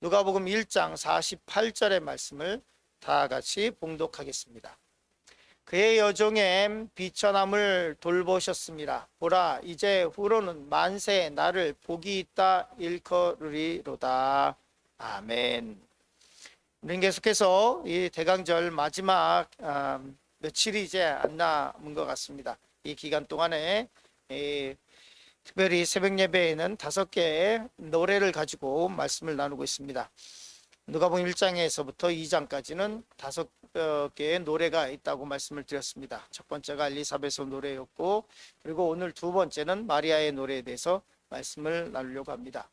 누가복음 1장 48절의 말씀을 다 같이 봉독하겠습니다. 그의 여종의 비천함을 돌보셨습니다. 보라 이제 후로는 만세 나를 복이 있다 일컬으리로다. 아멘. 우리는 계속해서 이 대강절 마지막 아, 며칠이 이제 안 남은 것 같습니다. 이 기간 동안에 이 특별히 새벽 예배에는 다섯 개의 노래를 가지고 말씀을 나누고 있습니다. 누가복음 1장에서부터 2장까지는 다섯 어, 개의 노래가 있다고 말씀을 드렸습니다. 첫 번째가 엘리사벳의 노래였고 그리고 오늘 두 번째는 마리아의 노래에 대해서 말씀을 나누려고 합니다.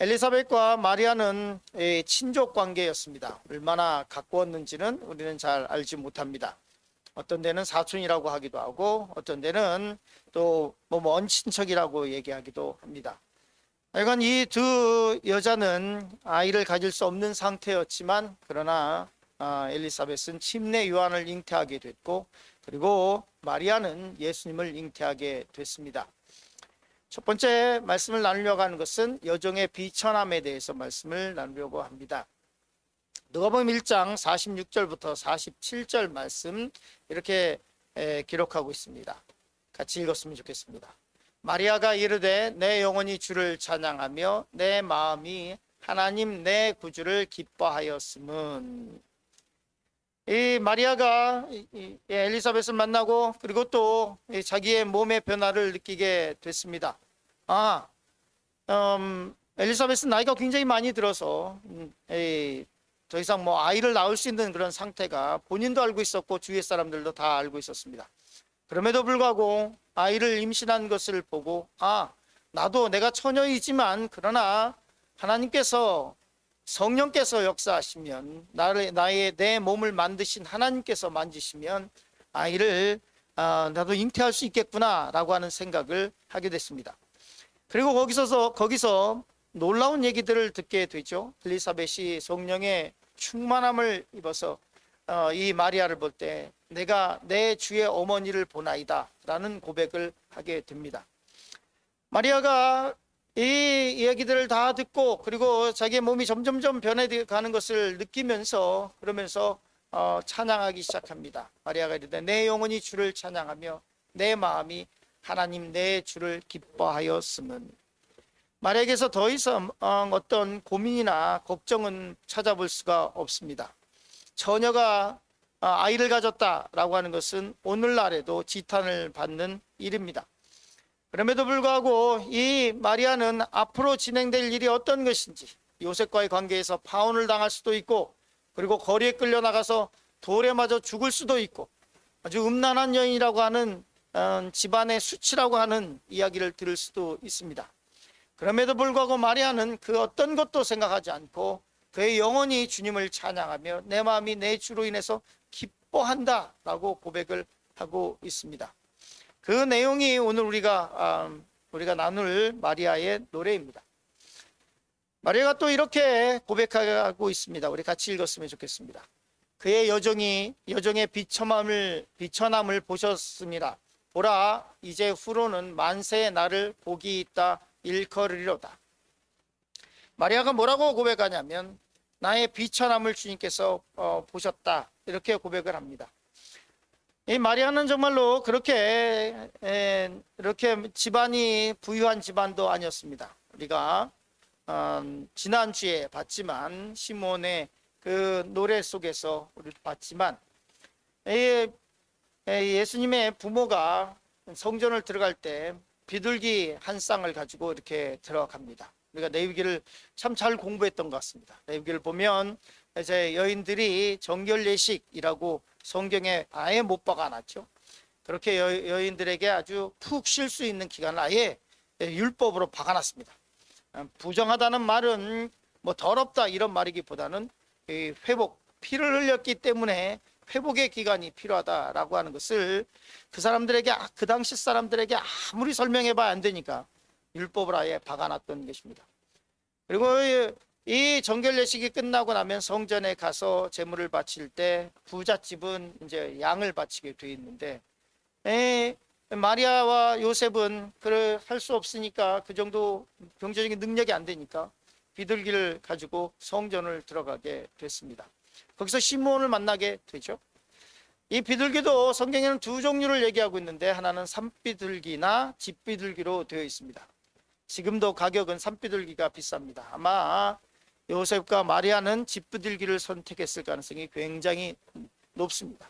엘리사벳과 마리아는 예, 친족 관계였습니다. 얼마나 가까웠는지는 우리는 잘 알지 못합니다. 어떤 데는 사촌이라고 하기도 하고 어떤 데는 또 뭐 먼 친척이라고 얘기하기도 합니다. 하여간 이 두 여자는 아이를 가질 수 없는 상태였지만 그러나 아, 엘리사벳은 침례 요한을 잉태하게 됐고 그리고 마리아는 예수님을 잉태하게 됐습니다. 첫 번째 말씀을 나누려고 하는 것은 여종의 비천함에 대해서 말씀을 나누려고 합니다. 누가복음 1장 46절부터 47절 말씀 이렇게 에, 기록하고 있습니다. 같이 읽었으면 좋겠습니다. 마리아가 이르되 내 영혼이 주를 찬양하며 내 마음이 하나님 내 구주를 기뻐하였음은 이 마리아가 이- 이 엘리사벳을 만나고 그리고 또이 자기의 몸의 변화를 느끼게 됐습니다. 아, 음, 엘리사벳은 나이가 굉장히 많이 들어서 음, 이, 더 이상 뭐 아이를 낳을 수 있는 그런 상태가 본인도 알고 있었고 주위의 사람들도 다 알고 있었습니다. 그럼에도 불구하고 아이를 임신한 것을 보고 아 나도 내가 처녀이지만 그러나 하나님께서 성령께서 역사하시면 나를 나의 내 몸을 만드신 하나님께서 만지시면 아이를 아, 나도 잉태할 수 있겠구나라고 하는 생각을 하게 됐습니다. 그리고 거기서 거기서 놀라운 얘기들을 듣게 되죠. 엘리사벳이 성령의 충만함을 입어서 어, 이 마리아를 볼 때 내가 내 주의 어머니를 보나이다 라는 고백을 하게 됩니다. 마리아가 이 이야기들을 다 듣고 그리고 자기의 몸이 점점점 변해가는 것을 느끼면서 그러면서 어, 찬양하기 시작합니다. 마리아가 이르되 내 영혼이 주를 찬양하며 내 마음이 하나님 내 주를 기뻐하였음은 마리아에게서 더 이상 어, 어떤 고민이나 걱정은 찾아볼 수가 없습니다. 처녀가 어, 아이를 가졌다라고 하는 것은 오늘날에도 지탄을 받는 일입니다. 그럼에도 불구하고 이 마리아는 앞으로 진행될 일이 어떤 것인지 요셉과의 관계에서 파혼을 당할 수도 있고 그리고 거리에 끌려 나가서 돌에 맞아 죽을 수도 있고 아주 음란한 여인이라고 하는 어, 집안의 수치라고 하는 이야기를 들을 수도 있습니다. 그럼에도 불구하고 마리아는 그 어떤 것도 생각하지 않고 그의 영혼이 주님을 찬양하며 내 마음이 내 주로 인해서 기뻐한다라고 고백을 하고 있습니다. 그 내용이 오늘 우리가 아, 우리가 나눌 마리아의 노래입니다. 마리아가 또 이렇게 고백하고 있습니다. 우리 같이 읽었으면 좋겠습니다. 그의 여정이 여정의 비천함을 비천함을 보셨습니다. 보라 이제 후로는 만세의 나를 복이 있다 일컬으리로다. 마리아가 뭐라고 고백하냐면 나의 비천함을 주님께서 어, 보셨다 이렇게 고백을 합니다. 이 마리아는 정말로 그렇게 에, 이렇게 집안이 부유한 집안도 아니었습니다. 우리가 어, 지난 주에 봤지만 시몬의 그 노래 속에서 우리 봤지만 예수님의 부모가 성전을 들어갈 때 비둘기 한 쌍을 가지고 이렇게 들어갑니다. 우리가 레위기를 참 잘 공부했던 것 같습니다. 레위기를 보면 이제 여인들이 정결 예식이라고 성경에 아예 못 박아놨죠. 그렇게 여, 여인들에게 아주 푹 쉴 수 있는 기간을 아예 율법으로 박아놨습니다. 어, 부정하다는 말은 뭐 더럽다 이런 말이기보다는 이 회복 피를 흘렸기 때문에 회복의 기간이 필요하다라고 하는 것을 그 사람들에게 아, 그 당시 사람들에게 아무리 설명해봐야 안 되니까 율법을 아예 박아놨던 것입니다. 그리고 이- 이 정결 예식이 끝나고 나면 성전에 가서 제물을 바칠 때 부잣집은 이제 양을 바치게 돼 있는데 에, 마리아와 요셉은 그를 할 수 없으니까 그 정도 경제적인 능력이 안 되니까 비둘기를 가지고 성전을 들어가게 됐습니다. 거기서 시므온을 만나게 되죠. 이 비둘기도 성경에는 두 종류를 얘기하고 있는데 하나는 산비둘기나 집비둘기로 되어 있습니다. 지금도 가격은 산비둘기가 비쌉니다. 아마 요셉과 마리아는 집비둘기를 선택했을 가능성이 굉장히 높습니다.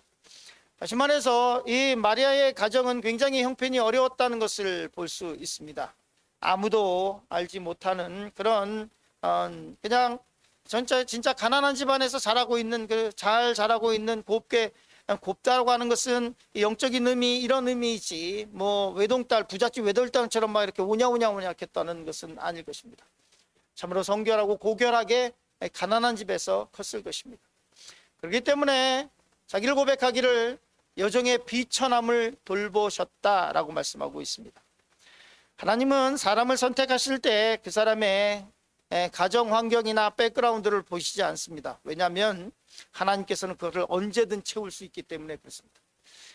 다시 말해서 이 마리아의 가정은 굉장히 형편이 어려웠다는 것을 볼 수 있습니다. 아무도 알지 못하는 그런 어, 그냥 진짜 진짜 가난한 집안에서 자라고 있는 그 잘 자라고 있는 곱게 곱다라고 하는 것은 영적인 의미 이런 의미이지 뭐 외동딸 부잣집 외동딸처럼 막 이렇게 오냐오냐오냐 했다는 것은 아닐 것입니다. 참으로 성결하고 고결하게 가난한 집에서 컸을 것입니다. 그렇기 때문에 자기를 고백하기를 여정의 비천함을 돌보셨다라고 말씀하고 있습니다. 하나님은 사람을 선택하실 때 그 사람의 에, 가정 환경이나 백그라운드를 보시지 않습니다. 왜냐하면 하나님께서는 그것을 언제든 채울 수 있기 때문에 그렇습니다.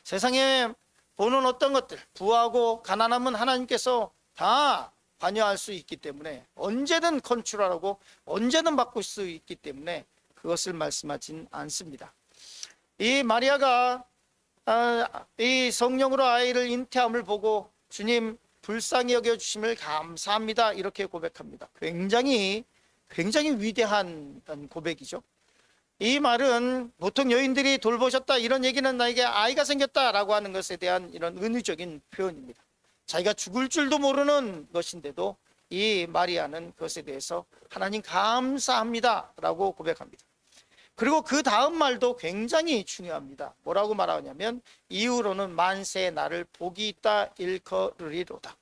세상에 보는 어떤 것들, 부하고 가난함은 하나님께서 다 관여할 수 있기 때문에 언제든 컨트롤하고 언제든 바꿀 수 있기 때문에 그것을 말씀하진 않습니다. 이 마리아가 아, 이 성령으로 아이를 잉태함을 보고 주님 불쌍히 여겨 주심을 감사합니다. 이렇게 고백합니다. 굉장히 굉장히 위대한 고백이죠. 이 말은 보통 여인들이 돌보셨다 이런 얘기는 나에게 아이가 생겼다라고 하는 것에 대한 이런 은유적인 표현입니다. 자기가 죽을 줄도 모르는 것인데도 이 마리아는 그것에 대해서 하나님 감사합니다 라고 고백합니다. 그리고 그 다음 말도 굉장히 중요합니다. 뭐라고 말하냐면 이후로는 만세 나를 복이 있다 일컬으리로다.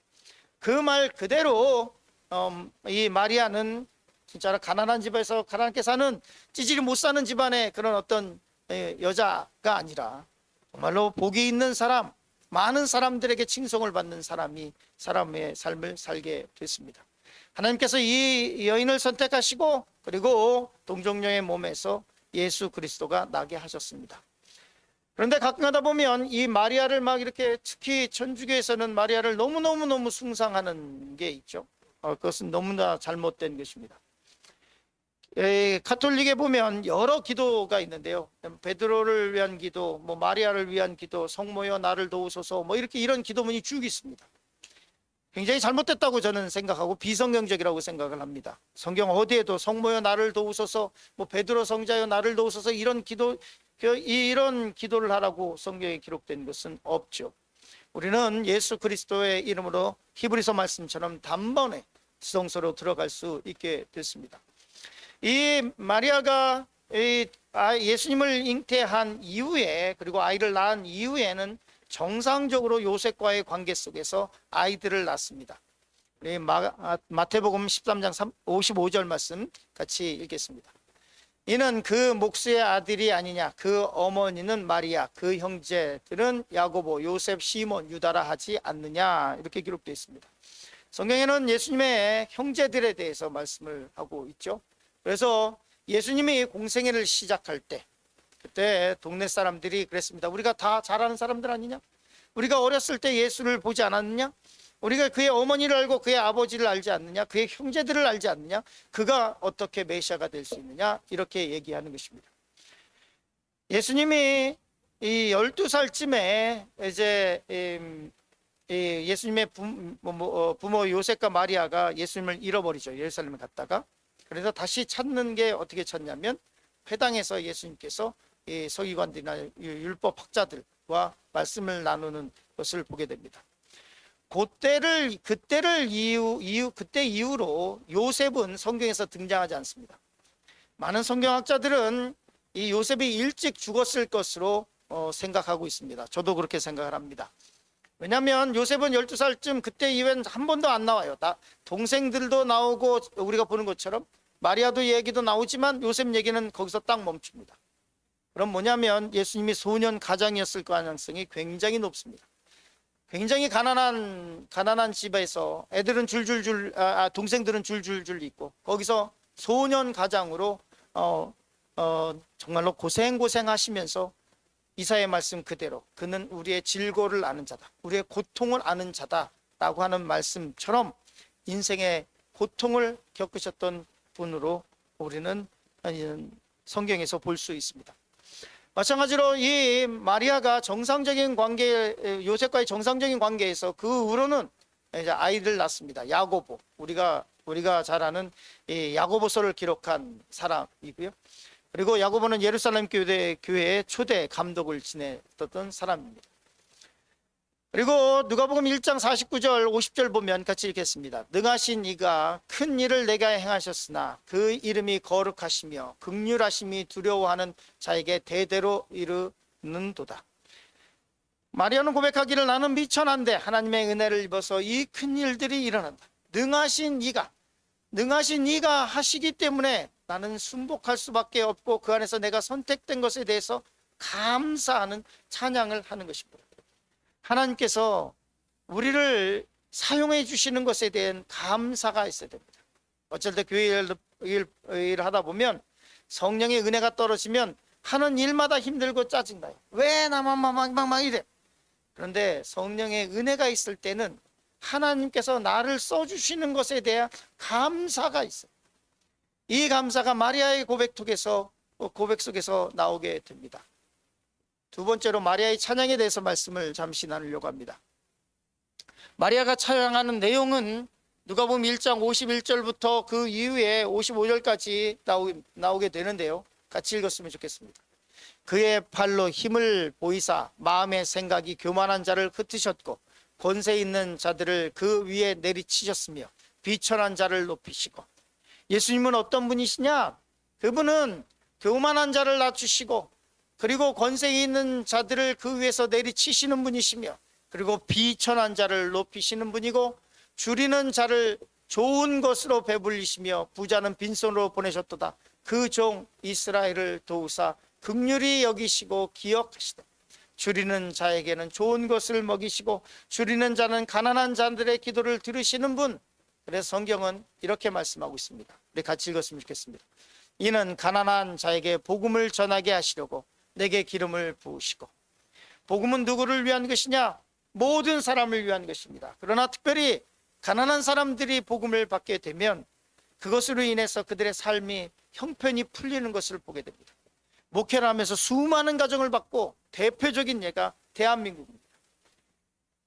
그 말 그대로 음, 이 마리아는 진짜로 가난한 집에서 가난하게 사는 찌질이 못 사는 집안의 그런 어떤 예, 여자가 아니라 정말로 복이 있는 사람, 많은 사람들에게 칭송을 받는 사람이 사람의 삶을 살게 됐습니다. 하나님께서 이 여인을 선택하시고 그리고 동정녀의 몸에서 예수 그리스도가 나게 하셨습니다. 그런데 가끔 가다 보면 이 마리아를 막 이렇게 특히 천주교에서는 마리아를 너무너무너무 숭상하는 게 있죠. 어, 그것은 너무나 잘못된 것입니다. 에, 카톨릭에 보면 여러 기도가 있는데요. 베드로를 위한 기도, 뭐 마리아를 위한 기도, 성모여 나를 도우소서, 뭐 이렇게 이런 기도문이 쭉 있습니다. 굉장히 잘못됐다고 저는 생각하고 비성경적이라고 생각을 합니다. 성경 어디에도 성모여 나를 도우소서, 뭐 베드로 성자여 나를 도우소서 이런 기도 그 이런 기도를 하라고 성경에 기록된 것은 없죠. 우리는 예수 그리스도의 이름으로 히브리서 말씀처럼 단번에 지성소로 들어갈 수 있게 됐습니다. 이 마리아가 이 아, 예수님을 잉태한 이후에 그리고 아이를 낳은 이후에는 정상적으로 요셉과의 관계 속에서 아이들을 낳습니다. 우리 마, 마태복음 13장 55절 말씀 같이 읽겠습니다. 이는 그 목수의 아들이 아니냐 그 어머니는 마리아 그 형제들은 야고보 요셉 시몬 유다라 하지 않느냐 이렇게 기록되어 있습니다. 성경에는 예수님의 형제들에 대해서 말씀을 하고 있죠. 그래서 예수님이 공생애를 시작할 때 그때 동네 사람들이 그랬습니다. 우리가 다잘 아는 사람들 아니냐? 우리가 어렸을 때 예수를 보지 않았느냐? 우리가 그의 어머니를 알고 그의 아버지를 알지 않느냐? 그의 형제들을 알지 않느냐? 그가 어떻게 메시아가 될 수 있느냐? 이렇게 얘기하는 것입니다. 예수님이 이 12살쯤에 이제 예수님의 뭐, 뭐, 어, 부모 요셉과 마리아가 예수님을 잃어버리죠. 예루살렘에 갔다가. 그래서 다시 찾는 게 어떻게 찾냐면 회당에서 예수님께서 이 서기관들이나 율법 학자들과 말씀을 나누는 것을 보게 됩니다. 그때를 그때를 이후 이후 그때 이후로 요셉은 성경에서 등장하지 않습니다. 많은 성경학자들은 이 요셉이 일찍 죽었을 것으로 어, 생각하고 있습니다. 저도 그렇게 생각을 합니다. 왜냐하면 요셉은 12살쯤 그때 이후엔 한 번도 안 나와요. 다 동생들도 나오고 우리가 보는 것처럼 마리아도 얘기도 나오지만 요셉 얘기는 거기서 딱 멈춥니다. 그럼 뭐냐면 예수님이 소년 가장이었을 가능성이 굉장히 높습니다. 굉장히 가난한 가난한 집에서 애들은 줄줄줄 아, 아, 동생들은 줄줄줄 있고 거기서 소년 가장으로 어, 어, 정말로 고생 고생하시면서 이사의 말씀 그대로 그는 우리의 질고를 아는 자다. 우리의 고통을 아는 자다라고 하는 말씀처럼 인생의 고통을 겪으셨던 분으로 우리는 성경에서 볼 수 있습니다. 마찬가지로 이 마리아가 정상적인 관계 요셉과의 정상적인 관계에서 그 후로는 이제 아이를 낳습니다. 야고보 우리가 우리가 잘 아는 이 야고보서를 기록한 사람이고요. 그리고 야고보는 예루살렘 교회 교회의 초대 감독을 지냈던 사람입니다. 그리고 누가복음 1장 49절 50절 보면 같이 읽겠습니다. 능하신 이가 큰 일을 내게 행하셨으나 그 이름이 거룩하시며 극률하심이 두려워하는 자에게 대대로 이르는도다. 마리아는 고백하기를 나는 미천한데 하나님의 은혜를 입어서 이 큰 일들이 일어난다. 능하신 이가 능하신 이가 하시기 때문에 나는 순복할 수밖에 없고 그 안에서 내가 선택된 것에 대해서 감사하는 찬양을 하는 것입니다. 하나님께서 우리를 사용해 주시는 것에 대한 감사가 있어야 됩니다. 어쩔 때 교회 일, 일, 일 하다 보면 성령의 은혜가 떨어지면 하는 일마다 힘들고 짜증나요. 왜 나만 막막막 이래? 그런데 성령의 은혜가 있을 때는 하나님께서 나를 써주시는 것에 대한 감사가 있어요. 이 감사가 마리아의 고백 속에서 고백 속에서 나오게 됩니다. 두 번째로 마리아의 찬양에 대해서 말씀을 잠시 나누려고 합니다. 마리아가 찬양하는 내용은 누가복음 1장 51절부터 그 이후에 55절까지 나오, 게 되는데요. 같이 읽었으면 좋겠습니다. 그의 팔로 힘을 보이사 마음의 생각이 교만한 자를 흩으셨고 권세 있는 자들을 그 위에 내리치셨으며 비천한 자를 높이시고 예수님은 어떤 분이시냐? 그분은 교만한 자를 낮추시고 그리고 권세 있는 자들을 그 위에서 내리치시는 분이시며 그리고 비천한 자를 높이시는 분이고 줄이는 자를 좋은 것으로 배불리시며 부자는 빈손으로 보내셨도다. 그 종 이스라엘을 도우사 극률이 여기시고 기억하시되 줄이는 자에게는 좋은 것을 먹이시고 줄이는 자는 가난한 자들의 기도를 들으시는 분. 그래서 성경은 이렇게 말씀하고 있습니다. 우리 같이 읽었으면 좋겠습니다. 이는 가난한 자에게 복음을 전하게 하시려고 내게 기름을 부으시고 복음은 누구를 위한 것이냐? 모든 사람을 위한 것입니다. 그러나 특별히 가난한 사람들이 복음을 받게 되면 그것으로 인해서 그들의 삶이 형편이 풀리는 것을 보게 됩니다. 목회를 하면서 수많은 가정을 받고 대표적인 예가 대한민국입니다.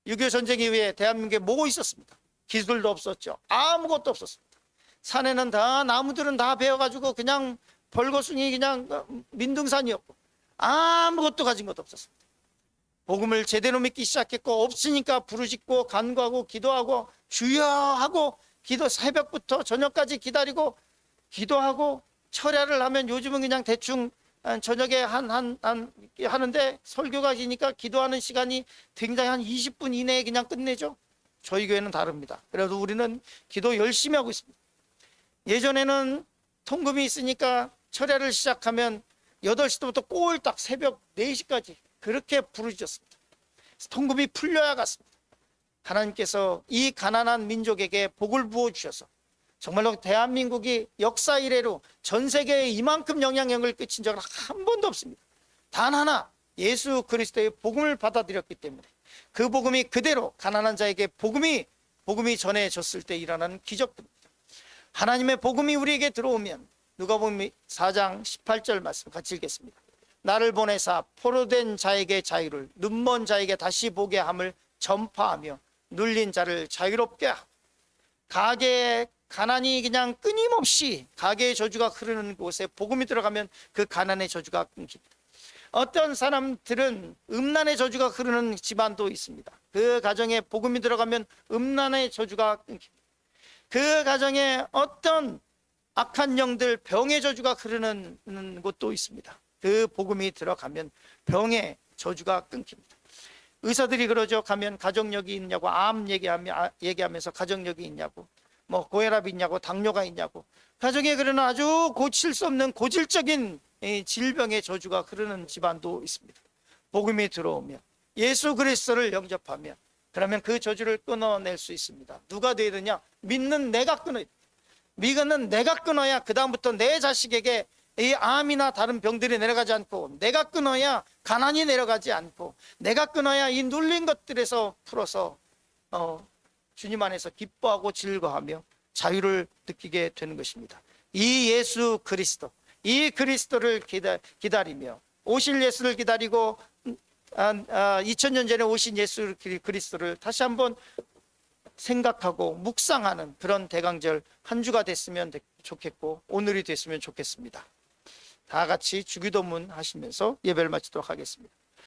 6.25 전쟁 이후에 대한민국에 뭐 있었습니까? 기술도 없었죠. 아무것도 없었습니다. 산에는 다 나무들은 다 베어가지고 그냥 벌거숭이 그냥 민둥산이었고 아무것도 가진 것도 없었습니다. 복음을 제대로 믿기 시작했고 없으니까 부르짖고 간구하고 기도하고 주여 하고 기도 새벽부터 저녁까지 기다리고 기도하고 철야를 하면 요즘은 그냥 대충 저녁에 한, 한, 한, 하는데 설교가 기니까 기도하는 시간이 굉장히 한 20분 이내에 그냥 끝내죠. 저희 교회는 다릅니다. 그래도 우리는 기도 열심히 하고 있습니다. 예전에는 통금이 있으니까 철야를 시작하면 8시부터 꼴딱 새벽 4시까지 그렇게 부르짖었습니다. 통금이 풀려야 갔습니다. 하나님께서 이 가난한 민족에게 복을 부어 주셔서 정말로 대한민국이 역사 이래로 전 세계에 이만큼 영향력을 끼친 적은 한 번도 없습니다. 단 하나 예수 그리스도의 복음을 받아들였기 때문에 그 복음이 그대로 가난한 자에게 복음이 복음이 전해졌을 때 일어나는 기적입니다. 하나님의 복음이 우리에게 들어오면 누가 보면 4장 18절 말씀 같이 읽겠습니다. 나를 보내사 포로된 자에게 자유를 눈먼 자에게 다시 보게 함을 전파하며 눌린 자를 자유롭게 하고 가게에 가난이 그냥 끊임없이 가게의 저주가 흐르는 곳에 복음이 들어가면 그 가난의 저주가 끊깁니다. 어떤 사람들은 음란의 저주가 흐르는 집안도 있습니다. 그 가정에 복음이 들어가면 음란의 저주가 끊깁니다. 그 가정에 어떤 악한 영들 병의 저주가 흐르는 곳도 있습니다. 그 복음이 들어가면 병의 저주가 끊깁니다. 의사들이 그러죠. 가면 가정력이 있냐고 암 얘기하며 아, 얘기하면서 가정력이 있냐고 뭐 고혈압이 있냐고 당뇨가 있냐고 가정에 그러는 아주 고칠 수 없는 고질적인 질병의 저주가 흐르는 집안도 있습니다. 복음이 들어오면 예수 그리스도를 영접하면 그러면 그 저주를 끊어낼 수 있습니다. 누가 되느냐? 믿는 내가 끊어야 믿는 내가 끊어야 그 다음부터 내 자식에게 이 암이나 다른 병들이 내려가지 않고 내가 끊어야 가난이 내려가지 않고 내가 끊어야 이 눌린 것들에서 풀어서 어, 주님 안에서 기뻐하고 즐거하며 자유를 느끼게 되는 것입니다. 이 예수 그리스도, 이 그리스도를 기다, 기다리며 오실 예수를 기다리고 아, 아, 2000년 전에 오신 예수 그리- 그리스도를 다시 한번 생각하고 묵상하는 그런 대강절 한 주가 됐으면 되- 좋겠고 오늘이 됐으면 좋겠습니다. 다 같이 주기도문 하시면서 예배를 마치도록 하겠습니다.